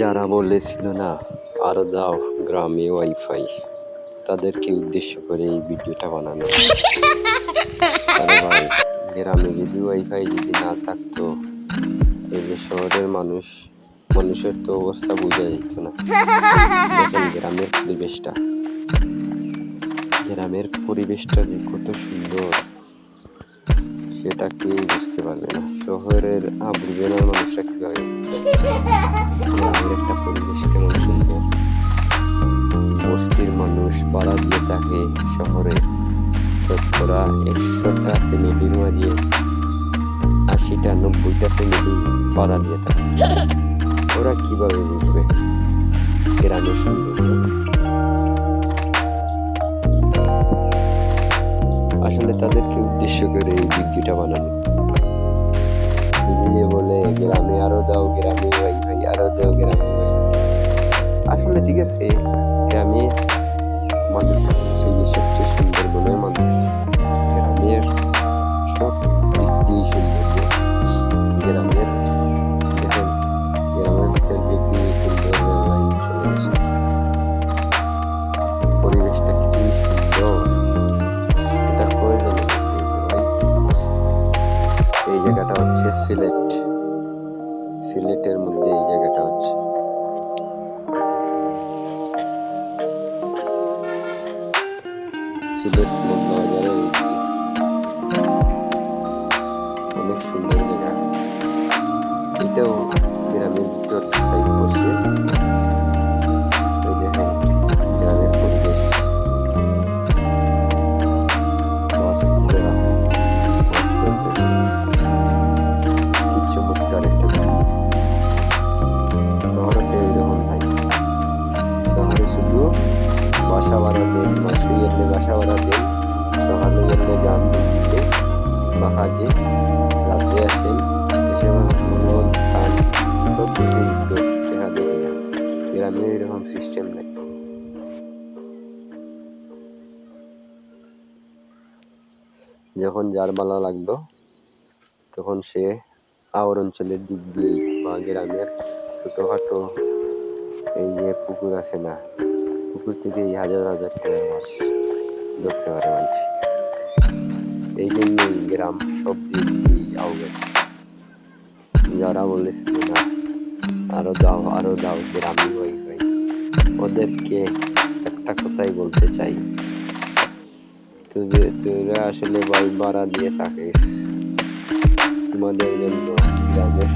যারা বলেছিল না, আরও দাও গ্রামে ওয়াইফাই। তাদেরকে উদ্দেশ্য করে এই ভিডিওটা বানানো। গ্রামে যদি ওয়াইফাই যদি না থাকতো, তাহলে শহরের মানুষ, মানুষের তো অবস্থা বোঝা যেত না। গ্রামের পরিবেশটা। গ্রামের পরিবেশটা যে কত সুন্দর, সেটা কেউ বুঝতে পারবে না। শহরের আবর্জনার মানুষরা কীভাবে গ্রামের একটা পরিবেশ কেমন সুন্দর। বস্তির মানুষ ভাড়া দিয়ে থাকে শহরে শতকরা একশোটা ফ্যামিলির মাঝে আশিটা, নব্বইটা ফ্যামিলি ভাড়া দিয়ে থাকে ওরা কীভাবে বুঝবে? গ্রামের সৌন্দর্য আসলে তাদেরকে উদ্দেশ্য করে এই ভিডিওটা বানানো। বলে, গ্রামে আরও দাও গ্রামে ভাই ভাই আরও দাও গ্রামে আসলে ঠিক আছে গ্রামে মানুষ যে সবচেয়ে সুন্দর মনের মানুষ, গ্রামের সব দিক দিয়ে সৌন্দর্য গ্রামের দেখেন সুন্দর পরিবেশটা সুন্দর, এটা এই জায়গাটা হচ্ছে সিলেট। সিলেটের মধ্যে এই জায়গাটা হচ্ছে। সিলেট অনেক সুন্দর জায়গা। এটাও গ্রামের ভিতর সাইড পড়ছে বাসা ভাড়া দেন মাসে বাসা দেন সকালে যান দিতে বা কাজে রাত্রে আসেন গ্রামে এরকম সিস্টেম নেই। যখন যার বালা লাগল, তখন সে আওর অঞ্চলের দিক দিয়ে বা গ্রামের ছোটোখাটো এই যে পুকুর আছে না পুকুর থেকে এই হাজার হাজার টাকা মাছ ধরতে পারে মানুষ এই জন্যই গ্রাম সব দিয়ে যারা বলেছিল না, আরও দাও আরও দাও, গ্রামে ওই ভাই ওদেরকে একটা কথাই বলতে চাই। তোরা আসলে বাই ভাড়া দিয়ে থাকিস। তোমাদের জন্য গ্রামের